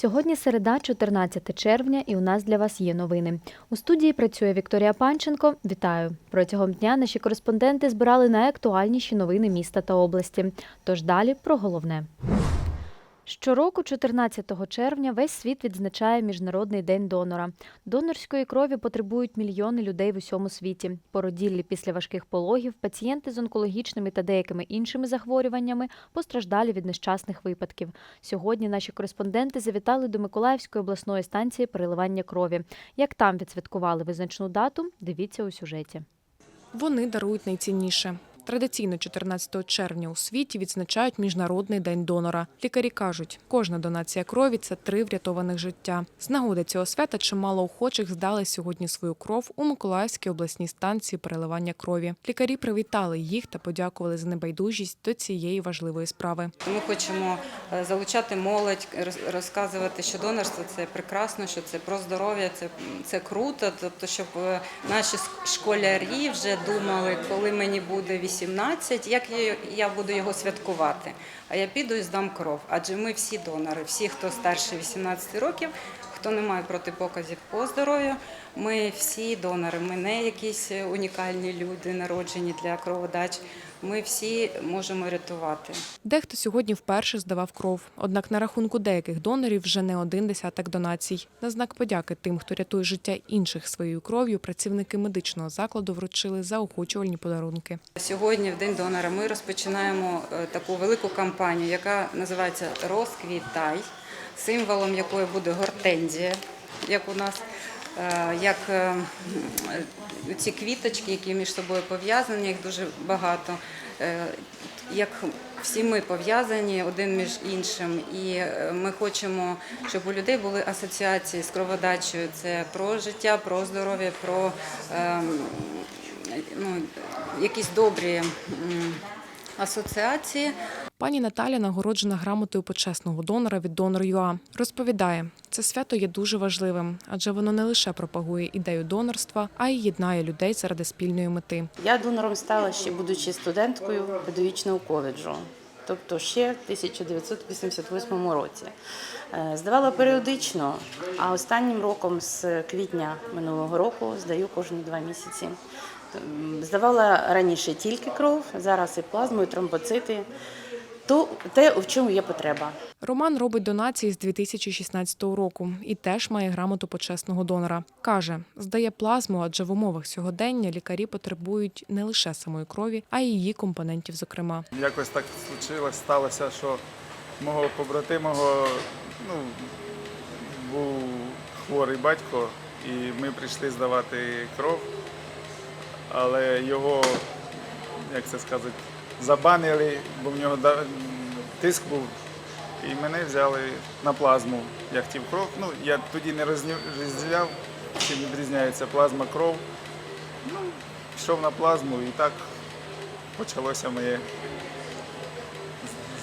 Сьогодні середа, 14 червня, і у нас для вас є новини. У студії працює Вікторія Панченко. Вітаю! Протягом дня наші кореспонденти збирали найактуальніші новини міста та області. Тож далі про головне. Щороку, 14 червня, весь світ відзначає Міжнародний день донора. Донорської крові потребують мільйони людей в усьому світі. Породіллі після важких пологів, пацієнти з онкологічними та деякими іншими захворюваннями постраждалі від нещасних випадків. Сьогодні наші кореспонденти завітали до Миколаївської обласної станції переливання крові. Як там відсвяткували визначну дату, дивіться у сюжеті. Вони дарують найцінніше. Традиційно 14 червня у світі відзначають Міжнародний день донора. Лікарі кажуть, кожна донація крові це три врятованих життя. З нагоди цього свята чимало охочих здали сьогодні свою кров у Миколаївській обласній станції переливання крові. Лікарі привітали їх та подякували за небайдужість до цієї важливої справи. Ми хочемо е, залучати молодь, роз- розказувати, що донорство це прекрасно, що це про здоров'я, це, це круто. Тобто, щоб е, наші школярі вже думали, коли мені буде 18, як я, я буду його святкувати. А я піду і здам кров. Адже ми всі донори, всі, хто старше 18 років, хто не має протипоказів по здоров'ю, ми всі донори. Ми не якісь унікальні люди, народжені для кроводач. Ми всі можемо рятувати. Дехто сьогодні вперше здавав кров. Однак на рахунку деяких донорів вже не один десяток донацій. На знак подяки тим, хто рятує життя інших своєю кров'ю, працівники медичного закладу вручили заохочувальні подарунки. Сьогодні, в День донора, ми розпочинаємо е, таку велику кампанію, яка називається Розквітай, символом якої буде гортензія, як у нас, як е, ці квіточки, які між собою пов'язані, їх дуже багато. е, Як всі ми пов'язані один між іншим, і е, ми хочемо, щоб у людей були асоціації з кроводачею. Це про життя, про здоров'я, про ну, якісь добрі асоціації. Пані Наталя нагороджена грамотою почесного донора від Донор.ua. Розповідає, це свято є дуже важливим, адже воно не лише пропагує ідею донорства, а й єднає людей заради спільної мети. Я донором стала ще будучи студенткою педагогічного коледжу, тобто ще в 1988 році. Е, Здавала періодично, а останнім роком з квітня минулого року здаю кожні два місяці. Здавала раніше тільки кров, зараз і плазму, і тромбоцити. То те, в чому є потреба. Роман робить донації з 2016 року і теж має грамоту почесного донора. Каже, здає плазму, адже в умовах сьогодення лікарі потребують не лише самої крові, а й її компонентів, зокрема. Якось так случилось, сталося, що мого побратимого ну, був хворий батько, і ми прийшли здавати кров, але його, як це сказати, забанили, бо в нього тиск був. І мене взяли на плазму. Я хотів кров. Ну, я тоді не розділяв, чим відрізняється плазма кров. Ну, пішов на плазму і так почалося моє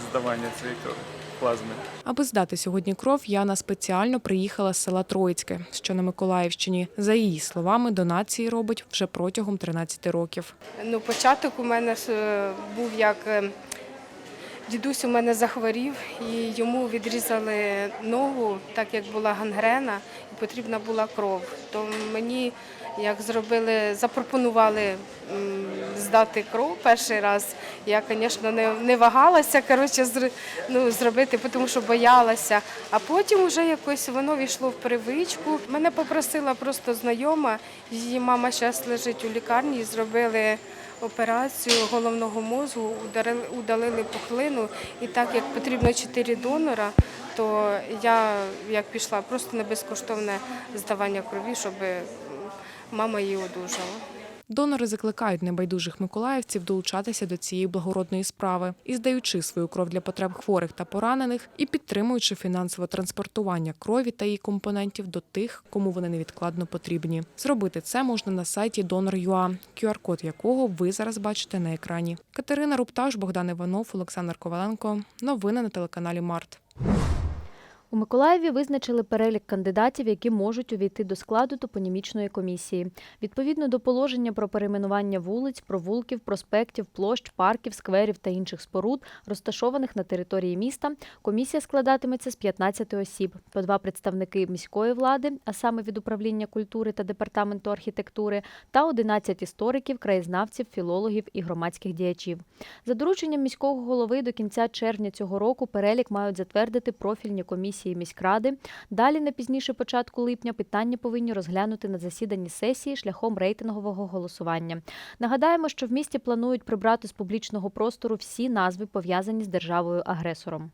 здавання цієї крові, плазми. Аби здати сьогодні кров, Яна спеціально приїхала з села Троїцьке, що на Миколаївщині. За її словами, донації робить вже протягом 13 років. Ну, початок у мене е, був як е, дідусь у мене захворів, і йому відрізали ногу, так як була гангрена, і потрібна була кров. То мені як зробили, запропонували м, здати кров перший раз. Я, звісно, не, не вагалася коротше, зр- ну, зробити, тому що боялася. А потім вже якось воно війшло в привичку. Мене попросила просто знайома, її мама зараз лежить у лікарні, зробили операцію головного мозку, ударили, удалили пухлину. І так як потрібно чотири донора, то я як пішла просто на безкоштовне здавання крові, щоб мама її одужала. Донори закликають небайдужих миколаївців долучатися до цієї благородної справи і здаючи свою кров для потреб хворих та поранених, і підтримуючи фінансове транспортування крові та її компонентів до тих, кому вони невідкладно потрібні. Зробити це можна на сайті Donor.ua, QR-код якого ви зараз бачите на екрані. Катерина Рупташ, Богдан Іванов, Олександр Коваленко. Новини на телеканалі Март. У Миколаєві визначили перелік кандидатів, які можуть увійти до складу топонімічної комісії. Відповідно до положення про перейменування вулиць, провулків, проспектів, площ, парків, скверів та інших споруд, розташованих на території міста, комісія складатиметься з 15 осіб, по два представники міської влади, а саме від управління культури та департаменту архітектури, та 11 істориків, краєзнавців, філологів і громадських діячів. За дорученням міського голови до кінця червня цього року перелік мають затвердити профільні комісії міськради. Далі, на пізніше початку липня, питання повинні розглянути на засіданні сесії шляхом рейтингового голосування. Нагадаємо, що в місті планують прибрати з публічного простору всі назви, пов'язані з державою-агресором.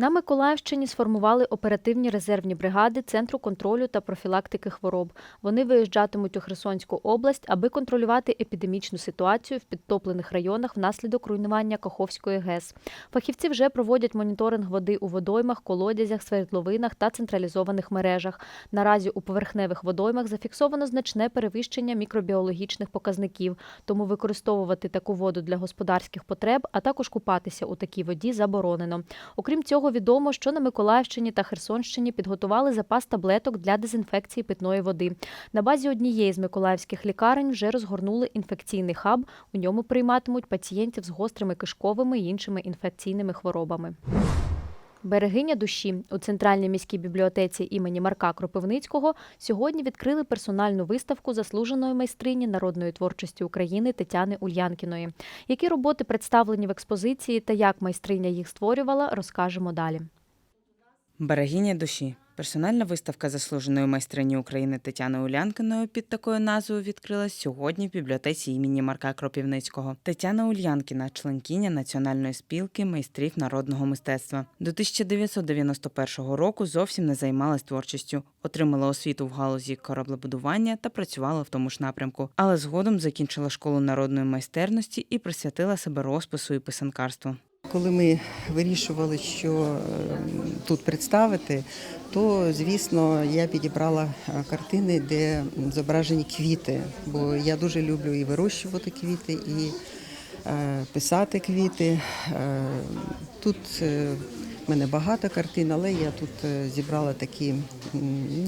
На Миколаївщині сформували оперативні резервні бригади Центру контролю та профілактики хвороб. Вони виїжджатимуть у Херсонську область, аби контролювати епідемічну ситуацію в підтоплених районах внаслідок руйнування Каховської ГЕС. Фахівці вже проводять моніторинг води у водоймах, колодязях, свердловинах та централізованих мережах. Наразі у поверхневих водоймах зафіксовано значне перевищення мікробіологічних показників, тому використовувати таку воду для господарських потреб, а також купатися у такій воді заборонено. Окрім цього, відомо, що на Миколаївщині та Херсонщині підготували запас таблеток для дезінфекції питної води. На базі однієї з миколаївських лікарень вже розгорнули інфекційний хаб. У ньому прийматимуть пацієнтів з гострими кишковими і іншими інфекційними хворобами. Берегиня душі у центральній міській бібліотеці імені Марка Кропивницького сьогодні відкрили персональну виставку заслуженої майстрині народної творчості України Тетяни Ульянкіної. Які роботи представлені в експозиції та як майстриня їх створювала, розкажемо далі. Берегиня душі. Персональна виставка заслуженої майстрині України Тетяни Улянкиної під такою назвою відкрилась сьогодні в бібліотеці імені Марка Кропівницького. Тетяна Ульянкіна, членкиня Національної спілки майстрів народного мистецтва. До 1991 року зовсім не займалась творчістю, отримала освіту в галузі кораблебудування та працювала в тому ж напрямку. Але згодом закінчила школу народної майстерності і присвятила себе розпису і писанкарству. Коли ми вирішували, що е, тут представити, то звісно я підібрала е, картини, де зображені квіти, бо я дуже люблю і вирощувати квіти, і е, писати квіти. Е, Тут в мене багато картин, але я тут зібрала такі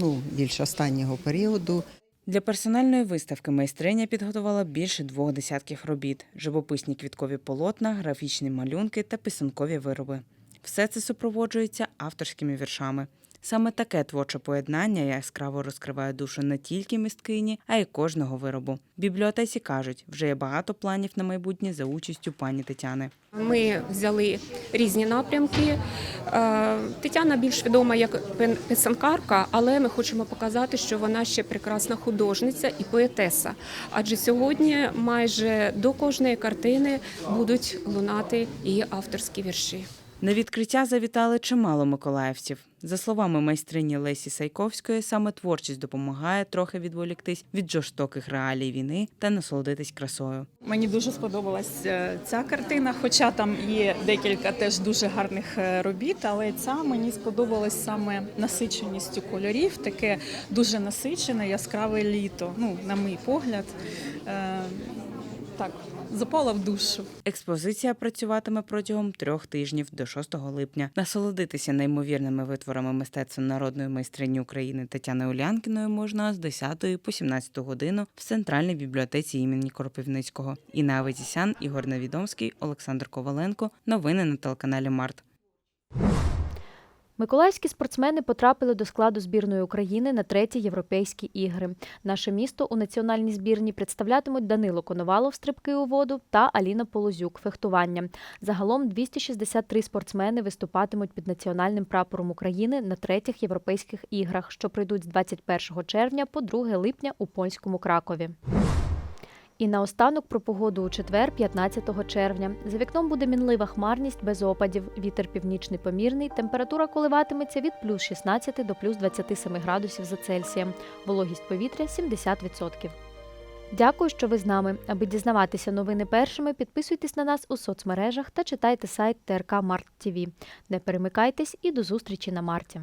ну, більш останнього періоду. Для персональної виставки майстриня підготувала більше двох десятків робіт: живописні квіткові полотна, графічні малюнки та писанкові вироби. Все це супроводжується авторськими віршами. Саме таке творче поєднання яскраво розкриває душу не тільки мисткині, а й кожного виробу. Бібліотеці кажуть, вже є багато планів на майбутнє за участю пані Тетяни. Ми взяли різні напрямки. Е, Тетяна більш відома як писанкарка, але ми хочемо показати, що вона ще прекрасна художниця і поетеса. Адже сьогодні майже до кожної картини будуть лунати її авторські вірші. На відкриття завітали чимало миколаївців. За словами майстрині Лесі Сайковської, саме творчість допомагає трохи відволіктись від жорстоких реалій війни та насолодитись красою. Мені дуже сподобалась е, ця картина, хоча там є декілька теж дуже гарних е, робіт, але ця мені сподобалась саме насиченістю кольорів, таке дуже насичене, яскраве літо. Ну, на мій погляд, Е, так, запала в душу. Експозиція працюватиме протягом трьох тижнів до 6 липня. Насолодитися неймовірними витворами мистецтва народної майстрині України Тетяни Улянкіної можна з 10 по 17 годину в центральній бібліотеці імені Коропівницького. Інна Аветісян, Ігор Невідомський, Олександр Коваленко. Новини на телеканалі Март. Миколаївські спортсмени потрапили до складу збірної України на треті європейські ігри. Наше місто у національній збірні представлятимуть Данило Коновалов стрибки у воду та Аліна Полозюк фехтування. Загалом 263 спортсмени виступатимуть під національним прапором України на третіх європейських іграх, що пройдуть з 21 червня по 2 липня у польському Кракові. І наостанок про погоду у четвер, 15 червня. За вікном буде мінлива хмарність без опадів. Вітер північний помірний. Температура коливатиметься від плюс 16 до плюс 27 градусів за Цельсієм. Вологість повітря 70%. Дякую, що ви з нами. Аби дізнаватися новини першими, підписуйтесь на нас у соцмережах та читайте сайт ТРК Март ТВ. Не перемикайтесь і до зустрічі на марті.